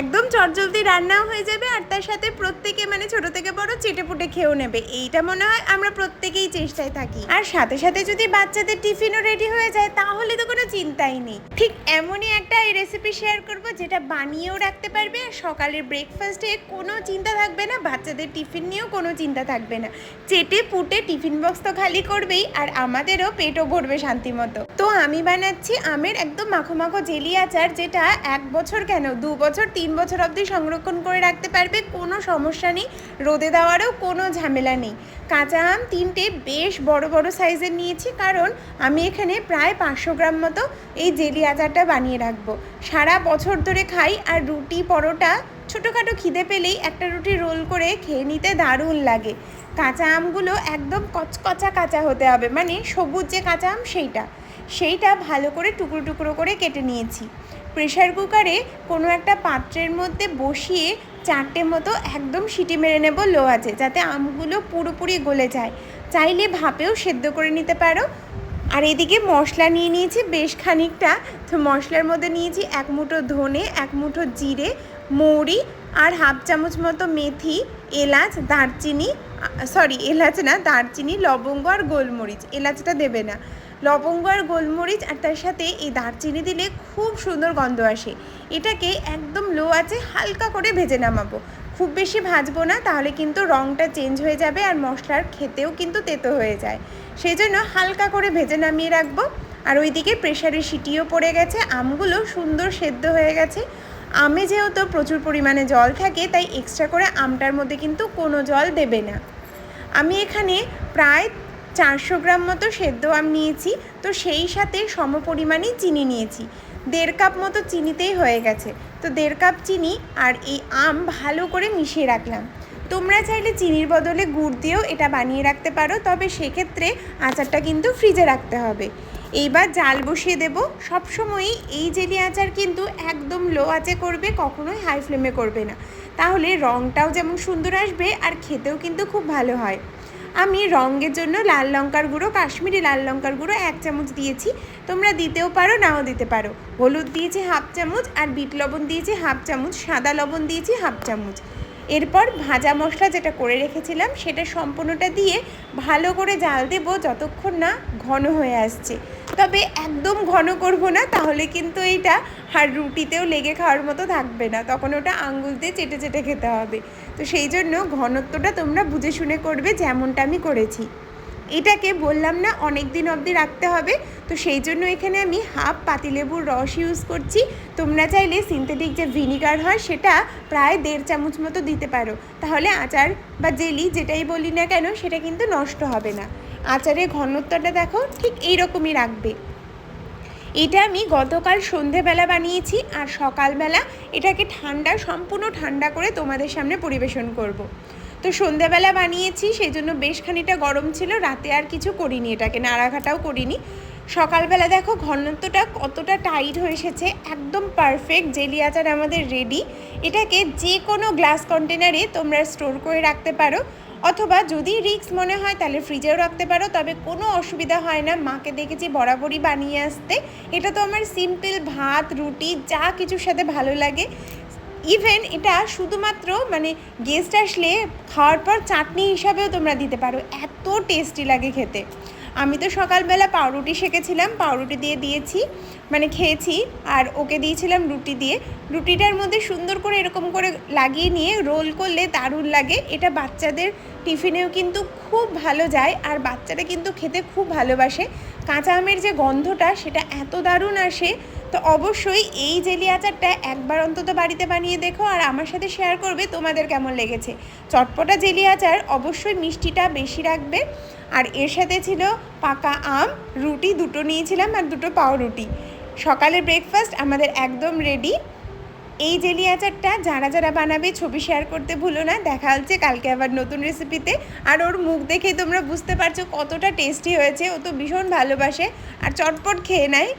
একদম চটজলদি রান্নাও হয়ে যাবে আর তার সাথে প্রত্যেকে মানে ছোট থেকে বড় চেটে পুটে খেয়েও নেবে। এইটা মনে হয় আমরা প্রত্যেকেই চেষ্টায় থাকি। আর সাথে সাথে যদি বাচ্চাদের টিফিনও রেডি হয়ে যায়, তাহলে তো কোনো চিন্তাই নেই। ঠিক এমনই একটা এই রেসিপি শেয়ার করব যেটা বানিয়েও রাখতে পারবে আর সকালের ব্রেকফাস্টে কোনো চিন্তা থাকবে না, বাচ্চাদের টিফিন নিয়েও কোনো চিন্তা থাকবে না। চেটে পুটে টিফিন বক্স তো খালি করবেই আর আমাদেরও পেটও ভরবে শান্তি মতো। তো আমি বানাচ্ছি আমের একদম মাখো মাখো জেলি আচার, যেটা এক বছর কেন? দু বছর, তিন বছর অবধি সংরক্ষণ করে রাখতে পারবে, কোনো সমস্যা নেই। রোদে দেওয়ারও কোনো ঝামেলা নেই। কাঁচা আম তিনটে বেশ বড় বড় সাইজের নিয়েছি, কারণ আমি এখানে প্রায় পাঁচশো গ্রাম মতো এই জেলি আচারটা বানিয়ে রাখব। সারা বছর ধরে খাই, আর রুটি, পরোটা ছোটোখাটো খিদে পেলেই একটা রুটি রোল করে খেয়ে নিতে দারুণ লাগে। কাঁচা আমগুলো একদম কচকচা কাঁচা হতে হবে মানে সবুজ যে কাঁচা আম সেইটা। সেইটা ভালো করে টুকরো টুকরো করে কেটে নিয়েছি। প্রেশার কুকারে কোনো একটা পাত্রের মধ্যে বসিয়ে চারটে মতো একদম সিটি মেরে নেব লো আছে যাতে আমগুলো পুরোপুরি গলে যায়। চাইলে ভাপেও সেদ্ধ করে নিতে পারো। আর এদিকে মশলা নিয়ে নিয়েছি বেশ খানিকটা। তো মশলার মধ্যে নিয়েছি এক মুঠো ধনে, এক মুঠো জিরে, মৌরি আর হাফ চামচ মতো মেথি, এলাচ, দারচিনি সরি এলাচ না, দারচিনি, লবঙ্গ আর গোলমরিচ। এলাচটা দেবে না। লবঙ্গ আর গোলমরিচ আর তার সাথে এই দারচিনি দিলে খুব সুন্দর গন্ধ আসে। এটাকে একদম লো আছে হালকা করে ভেজে নামাবো। খুব বেশি ভাজবো না, তাহলে কিন্তু রঙটা চেঞ্জ হয়ে যাবে আর মশলার খেতেও কিন্তু তেতো হয়ে যায়। সেই জন্য হালকা করে ভেজে নামিয়ে রাখব। আর ওইদিকে প্রেশারে সিটিও পড়ে গেছে, আমগুলো সুন্দর সেদ্ধ হয়ে গেছে। আমে যেহেতু প্রচুর পরিমাণে জল থাকে, তাই এক্সট্রা করে আমটার মধ্যে কিন্তু কোনো জল দেবে না। আমি এখানে প্রায় চারশো গ্রাম মতো সেদ্ধ আম নিয়েছি। তো সেই সাথে সম পরিমাণেই চিনি নিয়েছি। দেড় কাপ মতো চিনিতেই হয়ে গেছে। তো দেড় কাপ চিনি আর এই আম ভালো করে মিশিয়ে রাখলাম। তোমরা চাইলে চিনির বদলে গুড় দিয়েও এটা বানিয়ে রাখতে পারো, তবে সেক্ষেত্রে আচারটা কিন্তু ফ্রিজে রাখতে হবে। এইবার জাল বসিয়ে দেব। সবসময়ই এই জেলি আচার কিন্তু একদম লো আঁচে করবে, কখনোই হাই ফ্লেমে করবে না। তাহলে রঙটাও যেমন সুন্দর আসবে, আর খেতেও কিন্তু খুব ভালো হয়। আমি রঙের জন্য লাল লঙ্কার গুঁড়ো, কাশ্মীরি লাল লঙ্কার গুঁড়ো এক চামচ দিয়েছি। তোমরা দিতেও পারো, নাও দিতে পারো। হলুদ দিয়েছি হাফ চামচ আর বিট লবণ দিয়েছি হাফ চামচ, সাদা লবণ দিয়েছি হাফ চামচ। এরপর ভাজা মশলা যেটা করে রেখেছিলাম, সেটা সম্পূর্ণটা দিয়ে ভালো করে জাল দেবো যতক্ষণ না ঘন হয়ে আসছে। তবে একদম ঘন করব না, তাহলে কিন্তু এইটা আর রুটিতেও লেগে খাওয়ার মতো থাকবে না। তখন ওটা আঙ্গুল দিয়ে চেটে চেটে খেতে হবে। তো সেই জন্য ঘনত্বটা তোমরা বুঝে শুনে করবে যেমনটা আমি করেছি। এটাকে বললাম না অনেক দিন অবধি রাখতে হবে। তো সেই জন্য এখানে আমি হাফ পাতিলেবুর রস ইউজ করছি। তোমরা চাইলে সিনথেটিক যে ভিনিগার হয় সেটা প্রায় দেড় চামচ মতো দিতে পারো। তাহলে আচার বা জেলি যেটাই বলি না কেন সেটা কিন্তু নষ্ট হবে না। আচারের ঘনত্বটা দেখো ঠিক এই রকমই রাখবে। এটা আমি গতকাল সন্ধেবেলা বানিয়েছি আর সকালবেলা এটাকে ঠান্ডা, সম্পূর্ণ ঠান্ডা করে তোমাদের সামনে পরিবেশন করব। তো সন্ধেবেলা বানিয়েছি সেই জন্য বেশ খানিকটা গরম ছিল, রাতে আর কিছু করিনি এটাকে, নাড়াঘাটাও করিনি। সকালবেলা দেখো ঘনত্বটা কতটা টাইট হয়ে এসেছে, একদম পারফেক্ট জেলি আচার আমাদের রেডি এটাকে যে কোনো গ্লাস কন্টেনারে তোমরা স্টোর করে রাখতে পারো, অথবা যদি রিক্স মনে হয় তাহলে ফ্রিজেও রাখতে পারো, তবে কোনো অসুবিধা হয় না। মাকে দেখেছি বরাবরই বানিয়ে আসতে। এটা তো আমার সিম্পল ভাত, রুটি, যা কিছুর সাথে ভালো লাগে। ইভেন এটা শুধুমাত্র মানে গেস্ট আসলে খাওয়ার পর চাটনি হিসাবেও তোমরা দিতে পারো। এত টেস্টি লাগে খেতে। আমি তো সকালবেলা পাউরুটি সেঁকেছিলাম, পাউরুটি দিয়ে দিয়েছি মানে খেয়েছি, আর ওকে দিয়েছিলাম রুটি দিয়ে। রুটিটার মধ্যে সুন্দর করে এরকম করে লাগিয়ে নিয়ে রোল করলে দারুণ লাগে। এটা বাচ্চাদের টিফিনেও কিন্তু খুব ভালো যায়, আর বাচ্চারা কিন্তু খেতে খুব ভালোবাসে। কাঁচা আমের যে গন্ধটা, সেটা এত দারুণ আসে তো অবশ্যই এই জেলি আচারটা একবার অন্তত বাড়িতে বানিয়ে দেখো আর আমার সাথে শেয়ার করবে তোমাদের কেমন লেগেছে। চটপটা জেলি আচার অবশ্যই মিষ্টিটা বেশি রাখবে। আর এর সাথে ছিল পাকা আম, রুটি দুটো নিয়েছিলাম আর দুটো পাউরুটি। সকালের ব্রেকফাস্ট আমাদের একদম রেডি এই জেলি আচারটা যারা যারা বানাবে ছবি শেয়ার করতে ভুলো না, দেখা হচ্ছে কালকে আবার নতুন রেসিপিতে আর ওর মুখ দেখেই তোমরা বুঝতে পারছ কতটা টেস্টি হয়েছে, ও তো ভীষণ ভালোবাসে। আর চটপট খেয়ে নেয়।